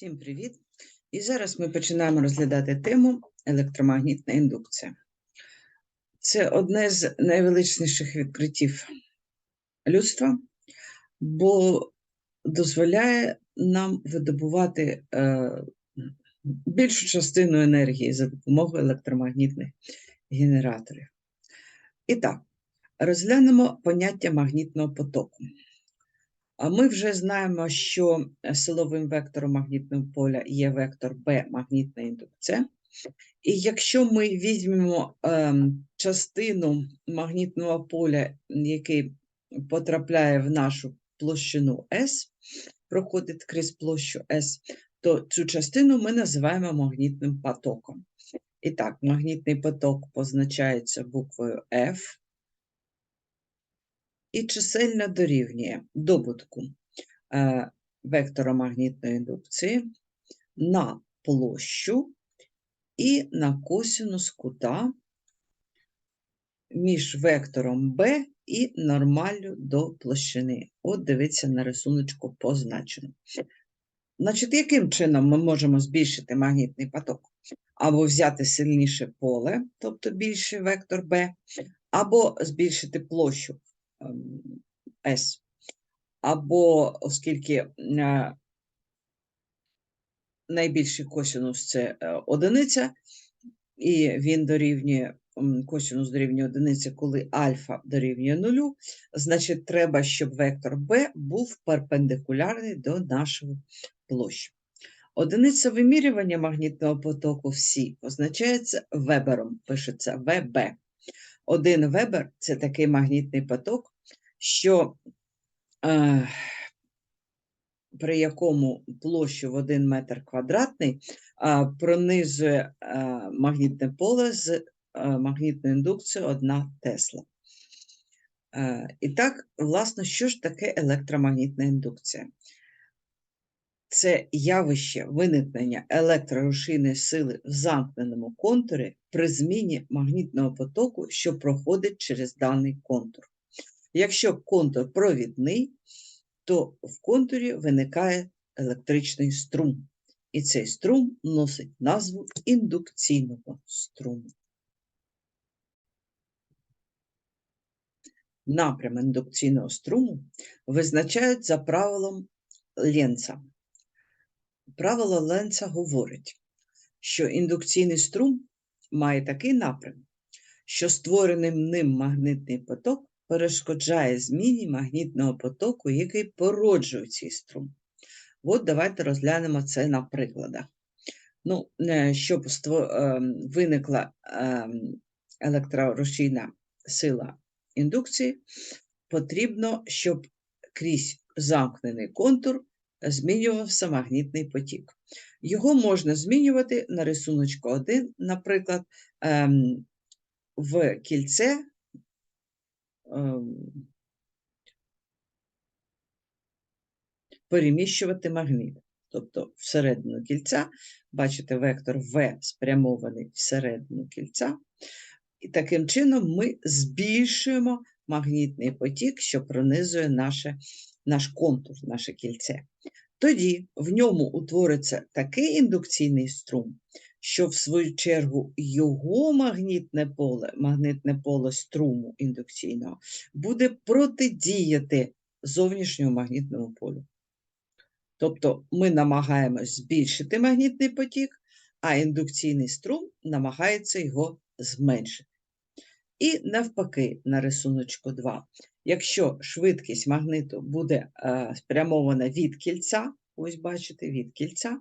Всім привіт! І зараз ми починаємо розглядати тему електромагнітна індукція. Це одне з найвеличніших відкриттів людства, бо дозволяє нам видобувати е, більшу частину енергії за допомогою електромагнітних генераторів. І так, розглянемо поняття магнітного потоку. Ми вже знаємо, що силовим вектором магнітного поля є вектор B магнітна індукція. І якщо ми візьмемо е, частину магнітного поля, який потрапляє в нашу площину S, проходить крізь площу S, то цю частину ми називаємо магнітним потоком. І так, магнітний поток позначається буквою F і чисельно дорівнює добутку е, вектора магнітної індукції на площу і на косинус кута між вектором b і нормаллю до площини. От дивіться на рисуночку позначено. Значить, яким чином ми можемо збільшити магнітний поток? Або взяти сильніше поле, тобто більший вектор b, або збільшити площу S. Або оскільки е, найбільший косинус це е, одиниця, і він дорівнює косинус дорівнює одиниці, коли альфа дорівнює нулю, значить, треба, щоб вектор b був перпендикулярний до нашої площі. Одиниця вимірювання магнітного потоку всі позначається вебером, пишеться ВБ. Один вебер це такий магнітний поток, що е, при якому площу в 1 метр квадратний е, пронизує е, магнітне поле з е, магнітною індукцією 1 Тесла. Е, і так, власне, що ж таке електромагнітна індукція? Це явище виникнення електрорушійної сили в замкненому контурі при зміні магнітного потоку, що проходить через даний контур. Якщо контур провідний, то в контурі виникає електричний струм, і цей струм носить назву індукційного струму. Напрям індукційного струму визначають за правилом Ленца. Правило Ленца говорить, що індукційний струм має такий напрям, що створеним ним магнитний поток перешкоджає зміні магнітного потоку, який породжує цей струм. От давайте розглянемо це на прикладах. Ну, е, Щоб ем, виникла ем, електрорушійна сила індукції, потрібно, щоб крізь замкнений контур змінювався магнітний потік. Його можна змінювати на рисуночку 1, наприклад, ем, в кільце ем, переміщувати магніт. Тобто всередину кільця, бачите, вектор В спрямований всередину кільця, і таким чином ми збільшуємо магнітний потік, що пронизує наше наш контур, наше кільце. Тоді в ньому утвориться такий індукційний струм, що, в свою чергу, його магнітне поле, магнитне поле струму індукційного, буде протидіяти зовнішньому магнітному полю. Тобто ми намагаємось збільшити магнітний потік, а індукційний струм намагається його зменшити. І навпаки, на рисуночку 2. Якщо швидкість магниту буде е, спрямована від кільця, ось бачите, від кільця,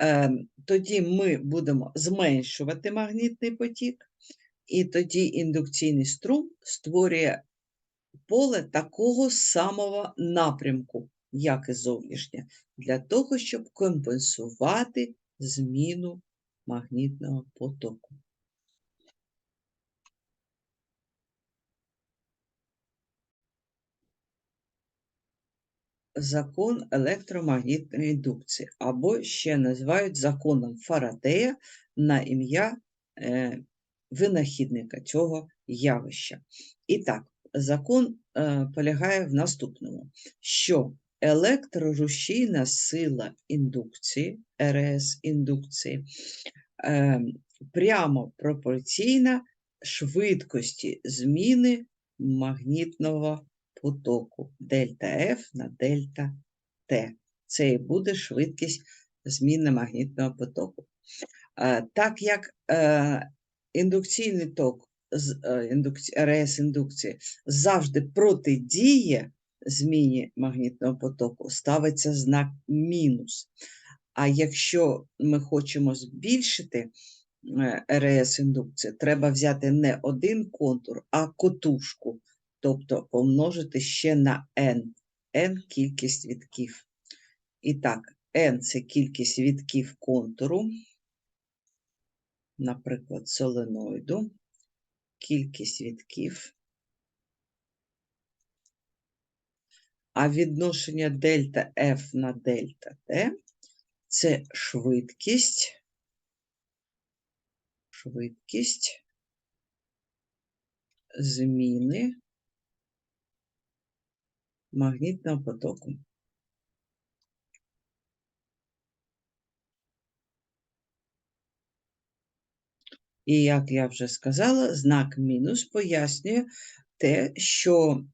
е, тоді ми будемо зменшувати магнітний потік, і тоді індукційний струм створює поле такого самого напрямку, як і зовнішнє, для того, щоб компенсувати зміну магнітного потоку. Закон електромагнітної індукції, або ще називають законом Фарадея на ім'я е, винахідника цього явища. І так, закон е, полягає в наступному, що електрорушійна сила індукції, РС індукції, е, прямо пропорційна швидкості зміни магнітного потоку дельта F на дельта T. Це і буде швидкість зміни магнітного потоку. Так як е, індукційний ток е, РС індукції завжди протидіє зміні магнітного потоку, ставиться знак мінус. А якщо ми хочемо збільшити е, РС індукції, треба взяти не один контур, а котушку, тобто помножити ще на n, n кількість вітків. І так, n це кількість вітків контуру, наприклад, соленоїду, кількість вітків. А відношення дельта F на дельта T – це швидкість, швидкість зміни магнітного потоку. І як я вже сказала, знак мінус пояснює те, що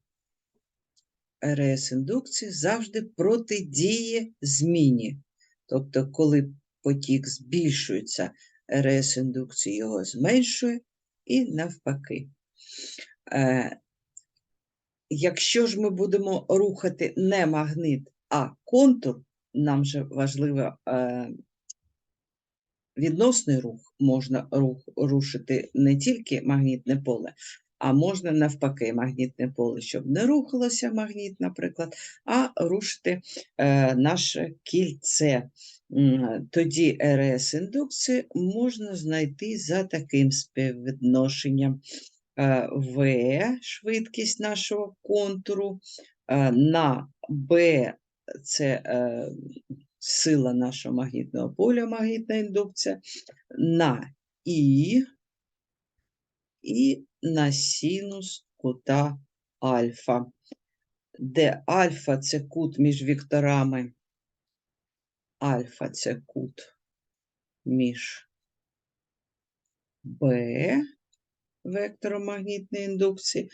РС індукції завжди протидіє зміні. Тобто, коли потік збільшується, РС індукції його зменшує і навпаки. Якщо ж ми будемо рухати не магнит, а контур, нам же важливо е, відносний рух, можна рух, рушити не тільки магнітне поле, а можна навпаки магнітне поле, щоб не рухалося магніт, наприклад, а рушити е, наше кільце. Тоді РС індукції можна знайти за таким співвідношенням. Е, В швидкість нашого контуру, е, на Б це е, сила нашого магнітного поля, магнітна індукція, на І і на синус кута альфа, де альфа це кут між векторами, альфа це кут між Б вектором магнітної індукції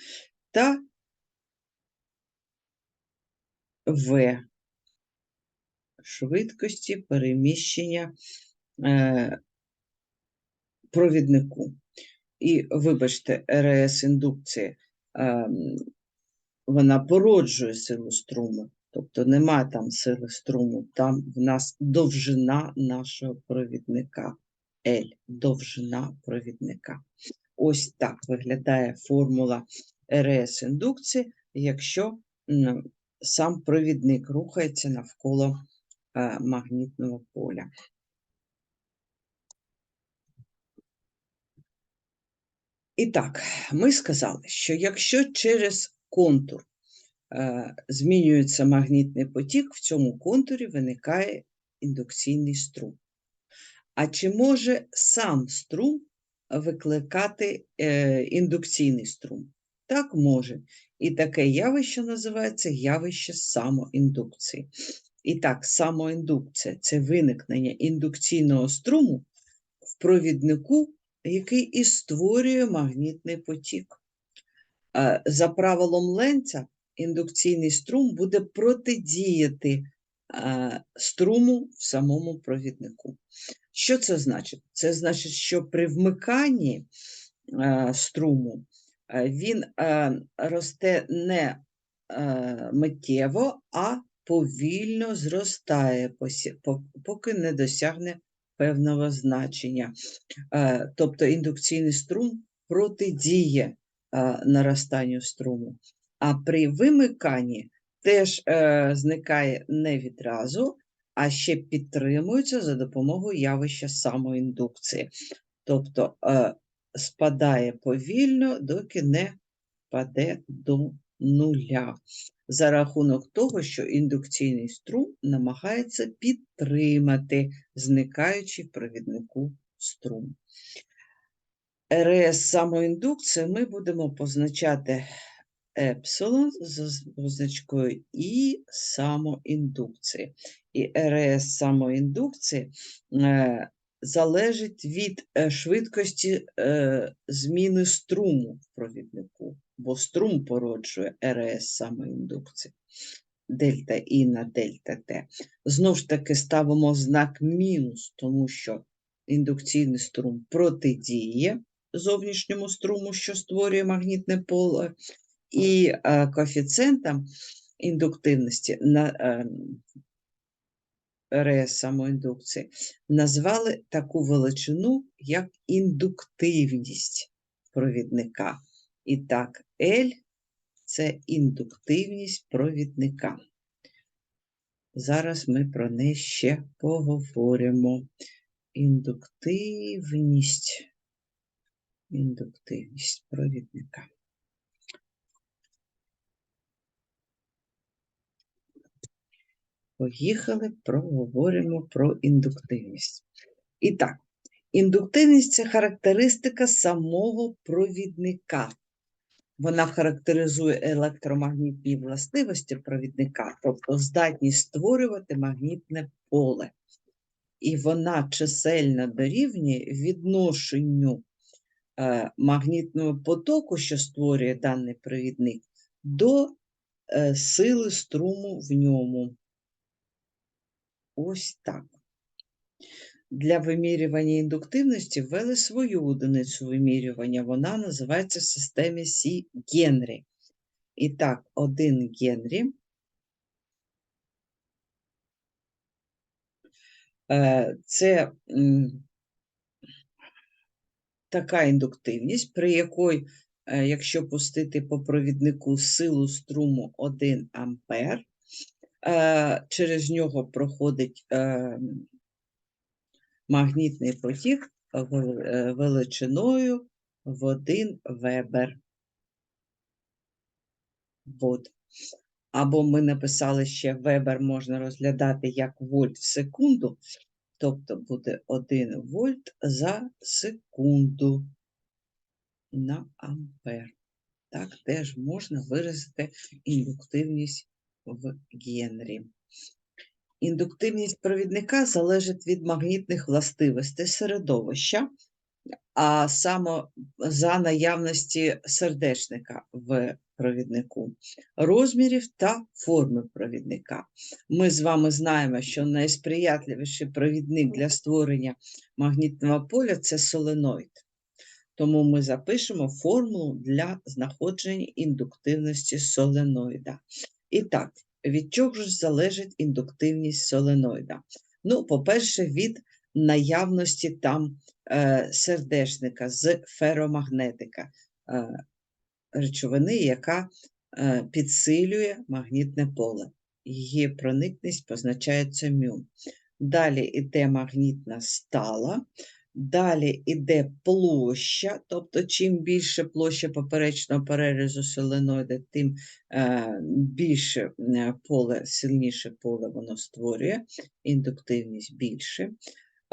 та В швидкості переміщення е, провіднику. І, вибачте, РС індукції, ем, вона породжує силу струму, тобто нема там сили струму, там в нас довжина нашого провідника L, довжина провідника. Ось так виглядає формула РС індукції, якщо сам провідник рухається навколо е, магнітного поля. І так, ми сказали, що якщо через контур е, змінюється магнітний потік, в цьому контурі виникає індукційний струм. А чи може сам струм викликати е, індукційний струм? Так, може. І таке явище називається явище самоіндукції. І так, самоіндукція це виникнення індукційного струму в провіднику, який і створює магнітний потік. Е, За правилом Ленця, індукційний струм буде протидіяти е, струму в самому провіднику. Що це значить? Це значить, що при вмиканні е, струму е, він е, росте не миттєво, а повільно зростає, поки не досягне певного значення. Тобто індукційний струм протидіє наростанню струму. А при вимиканні теж зникає не відразу, а ще підтримується за допомогою явища самоіндукції. Тобто е, спадає повільно, доки не паде до нуля. За рахунок того, що індукційний струм намагається підтримати зникаючий в провіднику струм. РС самоіндукції ми будемо позначати епсилон з позначкою І самоіндукції. І РС самоіндукції е, залежить від е, швидкості е, зміни струму в провіднику, бо струм породжує РС самоіндукції. Дельта І на дельта Т. Знову ж таки ставимо знак мінус, тому що індукційний струм протидіє зовнішньому струму, що створює магнітне поле, і е, коефіцієнтом індуктивності на РС самоіндукції назвали таку величину, як індуктивність провідника. І так, L це індуктивність провідника. Зараз ми про неї ще поговоримо. Індуктивність, індуктивність провідника. Поїхали, проговоримо про індуктивність. І так, індуктивність це характеристика самого провідника. Вона характеризує електромагнітні властивості провідника, тобто здатність створювати магнітне поле. І вона чисельно дорівнює відношенню е, магнітного потоку, що створює даний провідник, до е, сили струму в ньому. Ось так. Для вимірювання індуктивності ввели свою одиницю вимірювання. Вона називається в системі Сі Генрі. І так, 1 Генрі е, це така індуктивність, при якій, е, якщо пустити по провіднику силу струму 1 ампер, через нього проходить е, магнітний потік е, величиною в 1 вебер. От. Або ми написали ще вебер можна розглядати як вольт в секунду, тобто буде 1 вольт за секунду на ампер. Так теж можна виразити індуктивність в Генрі. Індуктивність провідника залежить від магнітних властивостей середовища, а саме за наявності сердечника в провіднику, розмірів та форми провідника. Ми з вами знаємо, що найсприятливіший провідник для створення магнітного поля це соленоїд. Тому ми запишемо формулу для знаходження індуктивності соленоїда. І так, від чого ж залежить індуктивність соленоїда? Ну, по-перше, від наявності там е, сердечника з феромагнетика, е, речовини, яка е, підсилює магнітне поле. Її проникність позначається мю. Далі йде магнітна стала, далі йде площа, тобто чим більше площа поперечного перерізу соленоїда, тим е, більше е, поле, сильніше поле воно створює, індуктивність більше.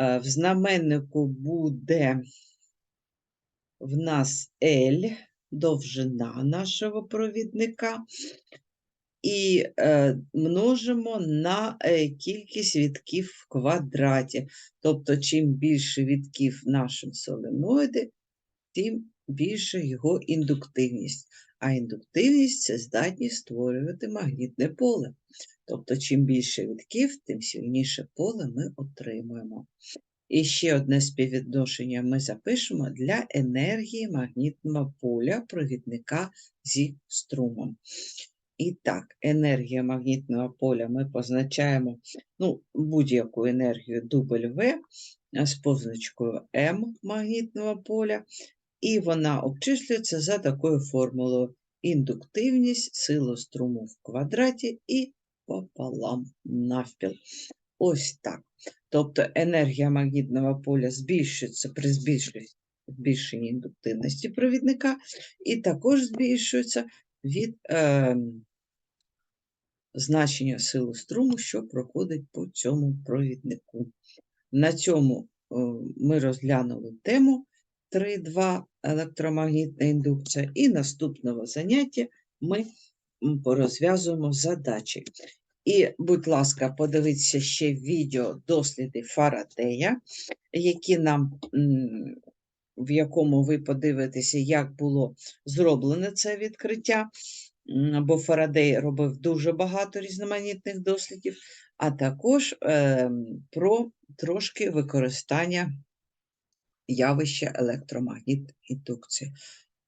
Е, В знаменнику буде в нас L, довжина нашого провідника, і е, множимо на е, кількість вітків в квадраті. Тобто, чим більше вітків в нашому соленоїді, тим більше його індуктивність. А індуктивність це здатність створювати магнітне поле. Тобто, чим більше вітків, тим сильніше поле ми отримуємо. І ще одне співвідношення ми запишемо для енергії магнітного поля провідника зі струмом. І так, енергія магнітного поля ми позначаємо ну, будь-яку енергію W з позначкою М магнітного поля, і вона обчислюється за такою формулою індуктивність, сила струму в квадраті і пополам навпіл. Ось так. Тобто енергія магнітного поля збільшується при збільшенні індуктивності провідника, і також збільшується від е, значення сили струму, що проходить по цьому провіднику. На цьому е, ми розглянули тему 3.2 електромагнітна індукція, і наступного заняття ми порозв'язуємо задачі. І, будь ласка, подивіться ще відео досліди Фарадея, які нам, в якому ви подивитеся, як було зроблене це відкриття. Бо Фарадей робив дуже багато різноманітних дослідів, а також ем, про трошки використання явища електромагнітної індукції.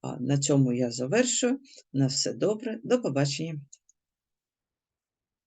А На цьому я завершую. На все добре. До побачення.